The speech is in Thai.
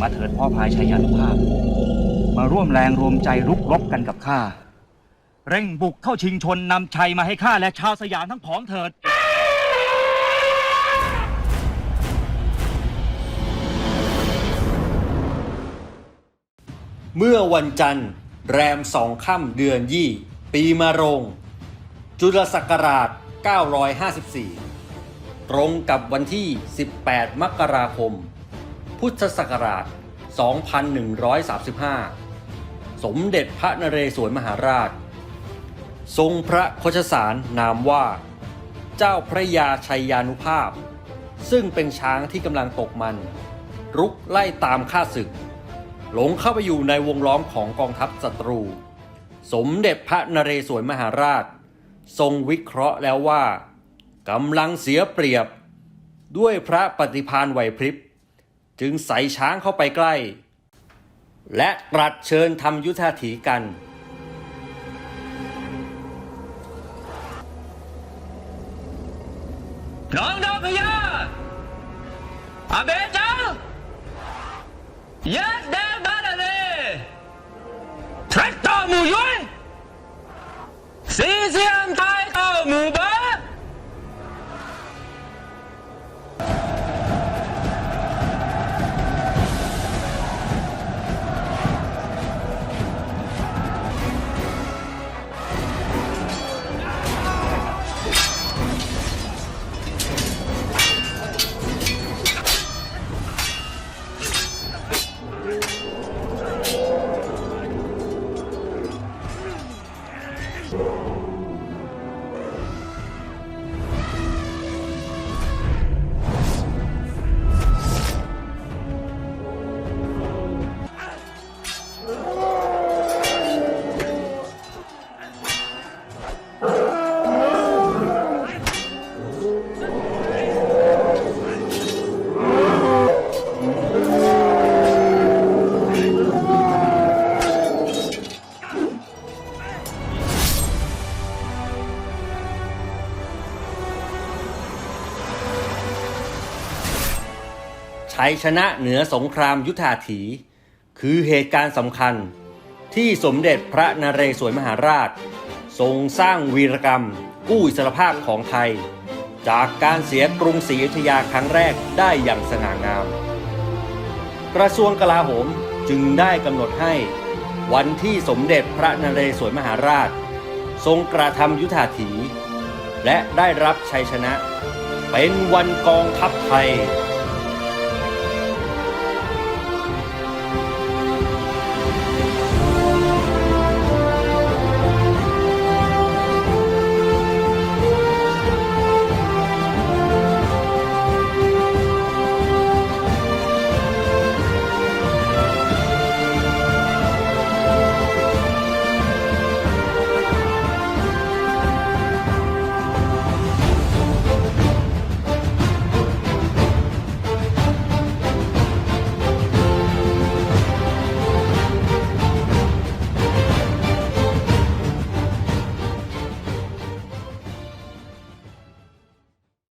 มาเถิดพ่อพายชัยยานุภาพ มาร่วมแรงรวมใจรุกรบกันกับข้า เร่งบุกเข้าชิงชนนำชัยมาให้ข้าและชาวสยามทั้งผองเถิดเมื่อวันจันทร์ แรมสองค่ำเดือนยี่ ปีมะโรง จุลศักราช 954 ตรงกับวันที่ 18 มกราคม พุทธศักราช 2135 สมเด็จพระนเรศวรมหาราช ทรงพระโคชสารนามว่า เจ้าพระยาชัยยานุภาพ ซึ่งเป็นช้างที่กำลังตกมัน รุกไล่ตามข้าศึก หลงเข้าไปอยู่ในวงล้อมของกองทัพศัตรู สมเด็จพระนเรศวรมหาราช ทรงวิเคราะห์แล้วว่ากำลังเสียเปรียบ ด้วยพระปฏิพานไหวพริบ จึงใส่ช้างเข้าไปใกล้ และตรัสเชิญทำยุทธาถีกัน น้องดาวพญาอาเบจังยัดแดนบาดาเลทรัคเตอร์มูยุ Thank ชัยชนะเหนือสงครามยุทธาถี คือเหตุการณ์สำคัญที่สมเด็จพระนเรศวรมหาราช ทรงสร้างวีรกรรม กู้อิสรภาพของไทย จากการเสียกรุงศรีอยุธยาครั้งแรกได้อย่างสง่างาม กระทรวงกลาโหมจึงได้กำหนดให้ วันที่สมเด็จพระนเรศวรมหาราช ทรงกระทำยุทธาถี และได้รับชัยชนะ เป็นวันกองทัพไทย